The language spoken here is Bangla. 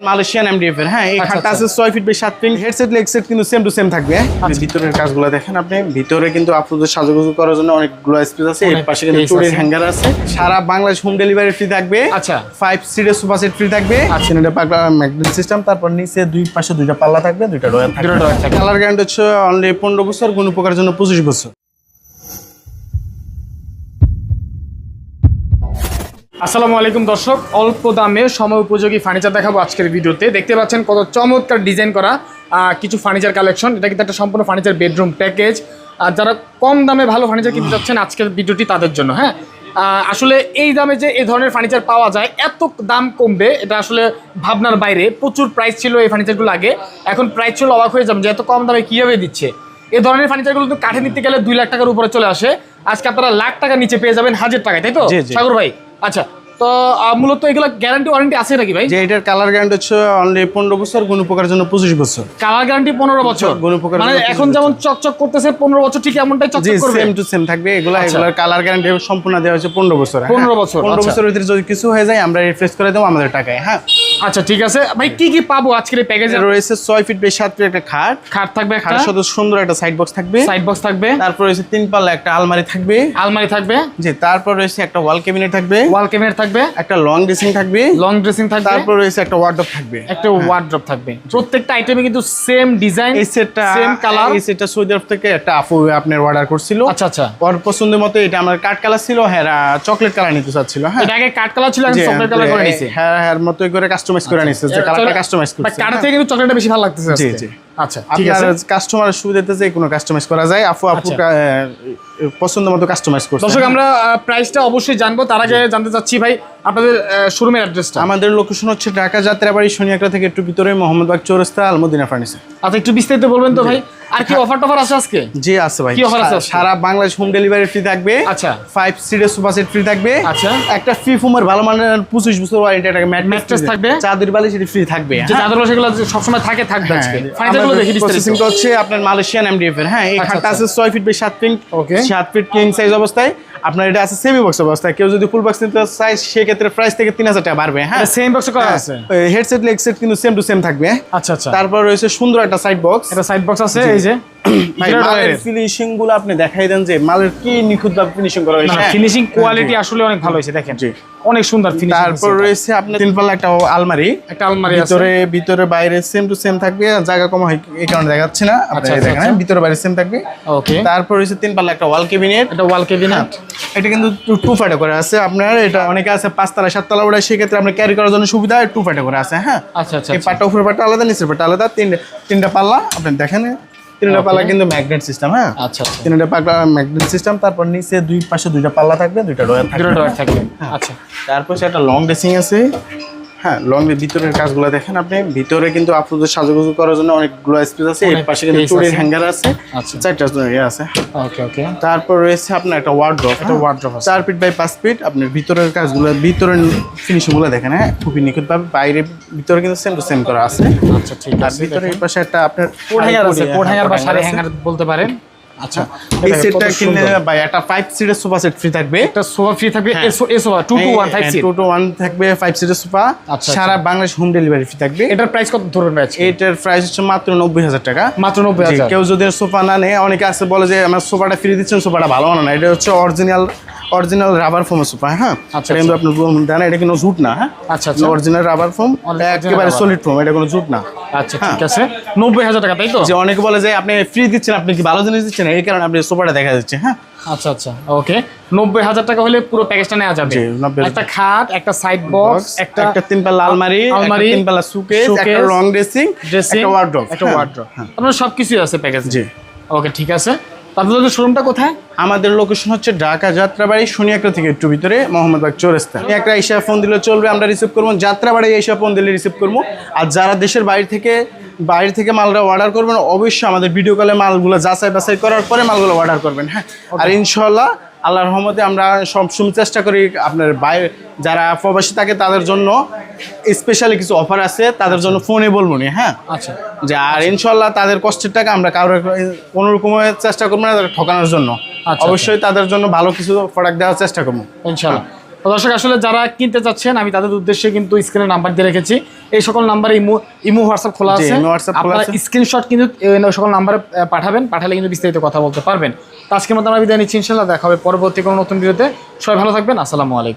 মালয়েশিয়ান এমডিএফ এর হ্যাঁ এই আচ্ছা, খাটটা আচ্ছা। আছে ছয় ফিট বাই সাত ফিট হেডসেট লেগ সেট কিন্তু সেম টু সেম থাকবে হ্যাঁ? ভিতরের কাজগুলো দেখেন আপনি ভিতরে কিন্তু আপনাদের সাজুগুজু করার জন্য অনেকগুলো স্পেস আছে এর পাশে কিন্তু চুরির হ্যাঙ্গার আছে সারা বাংলাদেশ হোম ডেলিভারি ফ্রি থাকবে আচ্ছা। ফাইভ সিটের সোফা সেট ফ্রি থাকবে আচ্ছা। সিনেটে পাকলা ম্যাগনেট সিস্টেম তারপর নিচে দুই পাশে দুইটা পাল্লা থাকবে দুইটা ডয়ার থাকবে। কালার গ্যারান্টি হচ্ছে অনলি পনেরো বছর গুণ উপকারের জন্য পঁচিশ বছর আসসালামু আলাইকুম দর্শক অল্প দামে সময় উপযোগী ফার্নিচার দেখাবো আজকের ভিডিওতে। দেখতে পাচ্ছেন কত চমৎকার ডিজাইন করা কিছু ফার্নিচার কালেকশন। এটা কিন্তু একটা সম্পূর্ণ ফার্নিচার বেডরুম প্যাকেজ। আর যারা কম দামে ভালো ফার্নিচার কিনতে চাচ্ছেন আজকের ভিডিওটি তাদের জন্য হ্যাঁ? আসলে এই দামে যে এই ধরনের ফার্নিচার পাওয়া যায় এত দাম কমবে এটা আসলে ভাবনার বাইরে। প্রচুর প্রাইস ছিল এই ফার্নিচারগুলো আগে। এখন প্রাইস ছিল অবাক হয়ে যাবে যে এত কম দামে কীভাবে দিচ্ছে? এই ধরনের ফার্নিচারগুলো তো কাঠে নিতে গেলে দুই লাখ টাকার উপরে চলে আসে। আজকে আপনারা লাখ টাকার নিচে পেয়ে যাবেন হাজার টাকায় তাই তো। সাগর ভাই আচ্ছা তো মূলত এগুলো গ্যারান্টি ওয়ারেন্টি আছে নাকি ভাই? যে এটার কালার গ্যারান্টি হচ্ছে অনলি পনেরো বছর গুণ উপকার জন্য পঁচিশ বছর। কালার গ্যারান্টি পনেরো বছর? গুণ উপকার মানে এখন যেমন চকচক করতেছে পনেরো বছর ঠিক এমনটাই চকচক করবে? সেম টু সেম থাকবে এগুলো এগুলোর কালার গ্যারান্টি সম্পূর্ণ দেওয়া হচ্ছে পনেরো বছর পনেরো 15 বছর, পনেরো আচ্ছা। বছরের ভিতরে যদি কিছু হয়ে যায় আমরা রিপ্লেস করে দেবো আমাদের টাকায় হ্যাঁ। আচ্ছা ঠিক আছে। ভাই কি কি পাবো আজকের এই প্যাকেজে রয়েছে ছয় ফিট বেশ সাত ফিট একটা খাট। খাট থাকবে খাটের সাথে সুন্দর একটা সাইড বক্স থাকবে। সাইড বক্স থাকবে। তারপর রয়েছে তিন পাল্লা একটা আলমারি থাকবে। আলমারি থাকবে। জি তারপর রয়েছে একটা ওয়াল ক্যাবিনেট থাকবে। ওয়াল ক্যাবিনেট থাকবে। একটা লং ড্রেসিং থাকবে। লং ড্রেসিং থাকবে। তারপর রয়েছে একটা ওয়ার্ডরোব থাকবে। একটা ওয়ার্ড্রপ থাকবে। প্রত্যেকটা আইটেমে কিন্তু সেম ডিজাইন এই সেটটা সেম কালার এই সেটটা সৌদি আরব থেকে একটা আপু আপনার অর্ডার করছিল। আচ্ছা আচ্ছা। ওর পছন্দের মতো এটা আমার কাঠ কালার ছিল হ্যাঁ চকলেট কালার নিতে চাচ্ছিল হ্যাঁ। এটা আগে কাট কালার ছিল এখন চকলেট কালার করে নিছে। হ্যাঁ হ্যাঁ মতোই করে কাস্টমাইজ করে নিছে যে কালারটা কাস্টমাইজ করছে। কাটা থেকে কিন্তু চকলেটটা বেশি ভালো লাগতেছে জি, জি। আচ্ছা ঠিক আছে। কাস্টমারের সুবিধাতে যে কোনো কাস্টমাইজ করা যায়। আপু আপু আচ্ছা। পছন্দ মতো কাস্টমাইজ করছে। দর্শক আমরা প্রাইসটা অবশ্যই জানব। তার আগে জানতে চাচ্ছি ভাই আপনাদের শোরুমের অ্যাড্রেসটা আমাদের লোকেশন হচ্ছে ঢাকা যাত্রাবাড়ি শনিয়াকড়া থেকে একটু ভিতরে মোহাম্মদবাগ চৌরাস্তা আলমদিনা ফার্নিচার আচ্ছা একটু বিস্তারিত বলবেন তো ভাই। আর কি অফার টফার আছে আজকে? জি আছে ভাই। কি offer আছে সারা বাংলাদেশ হোম ডেলিভারি ফ্রি থাকবে। আচ্ছা। ফাইভ সিটের সোফা সেট ফ্রি থাকবে। আচ্ছা। একটা ফ্রি ফুমের ভালো মানের পঁচিশ বছর ওয়ারেন্টি একটা ম্যাট Mattress থাকবে। চাদর বালিশ এটি ফ্রি থাকবে যে হ্যাঁ? চাদর সেগুলো যে সবসময় থাকে থাকবে আজকে। ফার্নিচারগুলো দেখি বিস্তারিত। প্রসেসিংটা হচ্ছে আপনার মালয়েশিয়ান এমডিএফ এর হ্যাঁ। এই আচ্ছা, খাটটা আচ্ছা। আছে ছয় ফিট বাই সাত ফিট Okay. সাত ফিট কিং সাইজ অবস্থায় আপনার এটা আছে সেমি বক্স অবস্থায়। কেউ যদি ফুল বক্স নিতে চায় সেক্ষেত্রে প্রাইস থেকে তিন হাজার টাকা বাড়বে হ্যাঁ? সেম বক্স করা আছে? হেডসেট লেগ সেট কিন্তু সেম টু সেম থাকবে। আচ্ছা আচ্ছা। তারপর রয়েছে সুন্দর একটা সাইড বক্স এটা সাইড বক্স আছে এই যে। ভাই মালের ফিনিশিংগুলো আপনি দেখাই দেন যে মালের কি নিখুঁত ভাবে ফিনিশিং করা হয়েছে। হ্যাঁ? ফিনিশিং কোয়ালিটি আসলে অনেক ভালো হয়েছে দেখেন। জি। অনেক সুন্দর ফিনিশিং তারপর রয়েছে আপনার একটা আলমারি। একটা আলমারি আছে। ভিতরে ভিতরে বাইরে সেম টু সেম থাকবে। জায়গা কম হয় এই কারণে দেখাচ্ছে না। আপনি আচ্ছা, আচ্ছা, দেখেন আচ্ছা। ভিতরে বাইরে সেম থাকবে। ওকে তারপর রয়েছে তিন একটা ওয়াল ক্যাবিনেট এটা ওয়াল ক্যাবিনেট এটা কিন্তু টু ফাইটে করে আছে আপনার। এটা অনেকে আছে পাঁচতলা সাততলা ওটা সেক্ষেত্রে আপনার ক্যারি করার জন্য সুবিধা টু ফাইটে করে আছে হ্যাঁ। আচ্ছা আচ্ছা এই পাটটা উপরে পাটটা আলাদা নিচের পাটটা আলাদা তিনটা তিনটা পাল্লা আপনি দেখেন। তিনটা পাল্লা কিন্তু ম্যাগনেট সিস্টেম হ্যাঁ? আচ্ছা আচ্ছা। তিনটা পাল্লা ম্যাগনেট সিস্টেম তারপর নিচে দুই পাশে দুইটা পাল্লা থাকবে দুইটা ডয়ার থাকবে। থাকবে। আচ্ছা। তারপর একটা লং ড্রেসিং আছে। হ্যাঁ লং এর ভিতরের কাজগুলো দেখেন আপনি। ভিতরে কিন্তু আপনাদের সাজুগুজু করার জন্য অনেকগুলো স্পেস আছে। এর পাশে কিন্তু আছে। হ্যাঙ্গার আছে। আচ্ছা। চারটা ইয়ে আছে। ওকে ওকে তারপর রয়েছে আপনার একটা ওয়ার্ড্রপ একটা wardrobe আছে। চার ফিট বাই পাঁচ ফিট আপনার ভিতরের কাজগুলো ভিতরের ফিনিশিংগুলো দেখেন হ্যাঁ খুবই নিখুঁত ভাবে বাইরে ভিতরে কিন্তু সেম টু সেম করা আছে। আচ্ছা ঠিক আছে ভিতরে এই পাশে একটা আপনার কোড হ্যাঙ্গার আছে কোড হ্যাঙ্গার বা শাড়ি হ্যাঙ্গার বলতে পারেন। আচ্ছা এই সেটটা কিনলে ভাই একটা ফাইভ সিটের সোফা সেট ফ্রি থাকবে। একটা সোফা ফ্রি থাকবে হ্যাঁ। টু সিট টু ওয়ান থাকবে সিটের সোফা আচ্ছা, সারা বাংলাদেশ হোম ডেলিভারি ফ্রি থাকবে। এটার প্রাইস কত এটার প্রাইস হচ্ছে মাত্র নব্বই হাজার টাকা। মাত্র নব্বই জি, হাজার। কেউ যদি সোফা না নেয় অনেকে আছে বলে যে আমার সোফাটা ফ্রি দিচ্ছেন সোফাটা ভালো না। এটা হচ্ছে অরিজিনাল অরিজিনাল রাবার ফোমের সোফা হ্যাঁ? আচ্ছা, এটা কিন্তু আপনার জানেন এটা কোনো জুট না হ্যাঁ? আচ্ছা আচ্ছা। অরিজিনাল রাবার ফোম একেবারে সলিড ফোম এটা কোনো জুট না। আচ্ছা ঠিক আছে। নব্বই হাজার টাকা তাই তো? যে অনেকে বলে যে আপনি ফ্রি দিচ্ছেন আপনি কি ভালো জিনিস দিচ্ছেন? এই কারণে আপনি সোফাটা দেখা যাচ্ছে হ্যাঁ? আচ্ছা আচ্ছা ওকে। নব্বই হাজার টাকা হলে পুরো প্যাকেজটা নেওয়া যাবে। জি, 90,000 একটা খাট একটা সাইড বক্স একটা একটা তিন পাল্লা আলমারি আলমারি, তিন পাল্লা সুকেস একটা লং ড্রেসিং ড্রেসিং একটা ওয়ার্ড্রপ একটা ওয়ার্ড্রপ আপনার সব কিছুই আছে প্যাকেজ জি। ওকে ঠিক আছে। আপনাদের শোরুমটা কোথায়? আমাদের লোকেশন হচ্ছে ঢাকা যাত্রাবাড়ি শনিয়াকড়া থেকে একটু ভিতরে মোহাম্মদবাগ চৌরাস্তা। একটা এসে ফোন দিলে চলবে আমরা রিসিভ করব। যাত্রাবাড়ি এসে ফোন দিলে রিসিভ করব। আর যারা দেশের বাইরে থেকে বাইরে থেকে মালটা অর্ডার করবেন অবশ্যই আমাদের ভিডিও কলে মালগুলো যাচাই বাছাই করার পরে মালগুলো অর্ডার করবেন হ্যাঁ? আর ইনশাল্লাহ আল্লাহর রহমতে আমরা সবসময় চেষ্টা করি আপনার বাইরে যারা প্রবাসী থাকে তাদের জন্য। স্পেশালি কিছু অফার আছে তাদের জন্য ফোনে বলব নি হ্যাঁ? আচ্ছা। যে আর ইনশাল্লাহ তাদের কষ্টের টাকা আমরা কারোর কোনো রকমের চেষ্টা করব না ঠকানোর জন্য। আচ্ছা। অবশ্যই তাদের জন্য ভালো কিছু প্রোডাক্ট দেওয়ার চেষ্টা করব। ইনশাল্লাহ দর্শক আসলে যারা কিনতে চাচ্ছেন আমি তাদের উদ্দেশ্যে কিন্তু স্ক্রিনে নাম্বার দিয়ে রেখেছি। এই সকল নাম্বারে ইমো ইমো হোয়াটসঅ্যাপ খোলা আছে। আপনারা। স্ক্রিনশট কিন্তু এই সকল নাম্বারে পাঠাবেন। পাঠালে কিন্তু বিস্তারিত কথা বলতে পারবেন। তো আজকের মতো আমরা বিদায় নিচ্ছি ইনশাল্লাহ দেখা হবে পরবর্তী কোনো নতুন ভিডিওতে। সবাই ভালো থাকবেন। আসসালামু আলাইকুম।